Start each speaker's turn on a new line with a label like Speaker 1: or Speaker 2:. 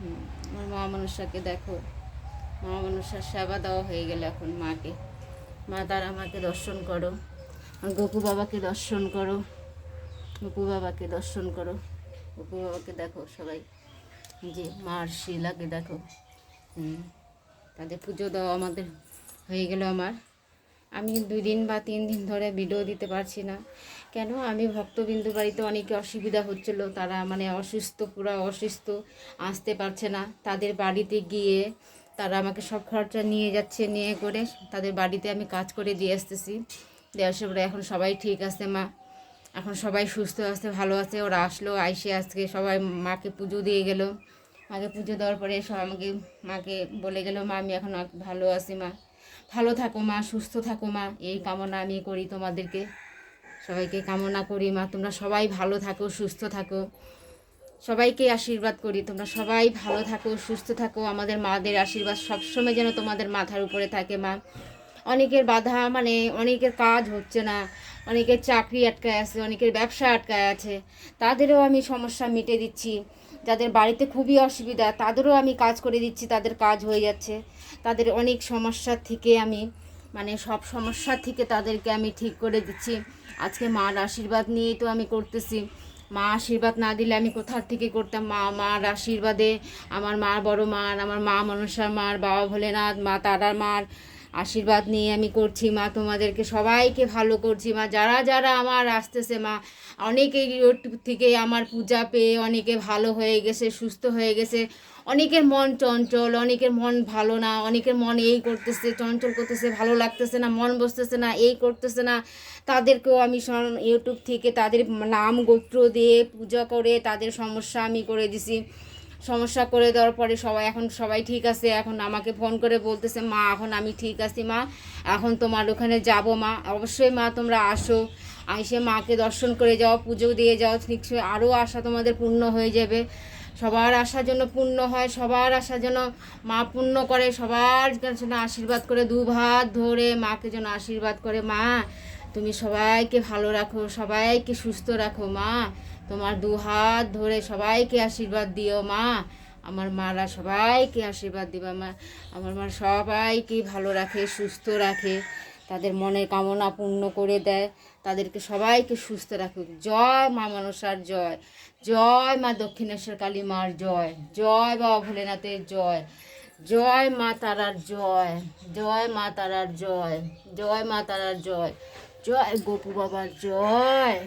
Speaker 1: আমার মা মনসাকে দেখো। মা মনসার সেবা দেওয়া হয়ে গেল এখন মাকে। মা তারা মাকে দর্শন করো। গোপু বাবাকে দর্শন করো। গোপু বাবাকে দর্শন করো। গোপু বাবাকে দেখো সবাই। যে মার শিলাকে দেখো। তাদের পুজো দেওয়া আমাদের হয়ে গেল আমার। আমি দুই দিন বা তিন দিন ধরে ভিডিও দিতে পারছি না। কেন? আমি ভক্তবিন্দু বাড়িতে অনেকে অসুবিধা হচ্ছিল, তারা মানে অসুস্থ, পুরো অসুস্থ, আসতে পারছে না। তাদের বাড়িতে গিয়ে তারা আমাকে সব খরচা নিয়ে যাচ্ছে, নিয়ে করে তাদের বাড়িতে আমি কাজ করে দিয়ে আসতেছি। দিয়ে আসার পরে এখন সবাই ঠিক আছে মা। এখন সবাই সুস্থ আছে, ভালো আছে। ওরা আসলো, আইসে আজকে সবাই মাকে পুজো দিয়ে গেল। মাকে পুজো দেওয়ার পরে সব আমাকে, মাকে বলে গেল, মা, আমি এখন ভালো আছি মা। ভালো থাকো মা, সুস্থ থাকো মা। এই কামনা আমি করি তোমাদেরকে। সবাইকে কামনা করি মা, তোমরা সবাই ভালো থাকো, সুস্থ থাকো। সবাইকে আশীর্বাদ করি, তোমরা সবাই ভালো থাকো, সুস্থ থাকো। আমাদের মাদের আশীর্বাদ সবসময় যেন তোমাদের মাথার উপরে থাকে মা। অনেকের বাধা মানে অনেকের কাজ হচ্ছে না। অনেকের চাকরি আটকায় আছে, অনেকের ব্যবসা আটকায় আছে। তাদেরও আমি সমস্যা মিটে দিচ্ছি। যাদের বাড়িতে খুবই অসুবিধা, তাদেরও আমি কাজ করে দিচ্ছি, তাদের কাজ হয়ে যাচ্ছে। তাদের অনেক সমস্যা থেকে আমি মানে সব সমস্যার থেকে তাদেরকে আমি ঠিক করে দিচ্ছি। আজকে মার আশীর্বাদ নিয়েই তো আমি করতেছি। মা আশীর্বাদ না দিলে আমি কোথার থেকে করতাম? মা, মার আশীর্বাদে আমার মা বড় মার, আমার মা মনসার মার, বাবা ভোলেনাথ, মা তারার মার আশীর্বাদ নিয়ে আমি করছি, মা, তোমাদেরকে সবাইকে ভালো করছি, মা। যারা যারা আমার আসতেছে, মা অনেকেই থেকে আমার পূজা পেয়ে অনেকে ভালো হয়ে গেছে, সুস্থ হয়ে গেছে। অনেকের মন চঞ্চল, অনেকের মন ভালো না, অনেকের মন এই করতেছে, চঞ্চল করতেছে, ভালো লাগতেছে না, মন বসতেছে না, এই করতেছে না। তাদেরকেও আমি ইউটিউব থেকে তাদের নাম গোত্র দিয়ে পূজা করে তাদের সমস্যা আমি করে দিছি। সমস্যা করে দেওয়ার পরে সবাই, এখন সবাই ঠিক আছে, এখন আমাকে ফোন করে বলতেছে, মা, এখন আমি ঠিক আছি, মা, এখন তোমার ওখানে যাব, মা, অবশ্যই মা, তোমরা আসো। আইসে মাকে দর্শন করে যাও, পুজো দিয়ে যাও, ঠিক আরও আশা তোমাদের পূর্ণ হয়ে যাবে। সবার আশা যেন পূর্ণ হয়, সবার আশা যেন মা পূর্ণ করে, সবার যেন আশীর্বাদ করে দু ভাত ধরে মাকে যেন আশীর্বাদ করে, মা তুমি সবাইকে ভালো রাখো, সবাইকে সুস্থ রাখো, মা। তোমার দু হাত ধরে সবাইকে আশীর্বাদ দিও, মা। আমার মারা সবাইকে আশীর্বাদ দিবা, মা। আমার মা সবাইকে ভালো রাখে, সুস্থ রাখে। তাদের মনের কামনা পূর্ণ করে দেয়। তাদেরকে সবাইকে সুস্থ রাখুক। জয় মা মনসার জয়। জয় মা দক্ষিণেশ্বর কালী মার জয়। জয় বাবা ভোলেনাথের জয়। জয় মা তারার জয়। জয় মা তারার জয়। জয় মা তারার জয়। জয় গোপু বাবার জয়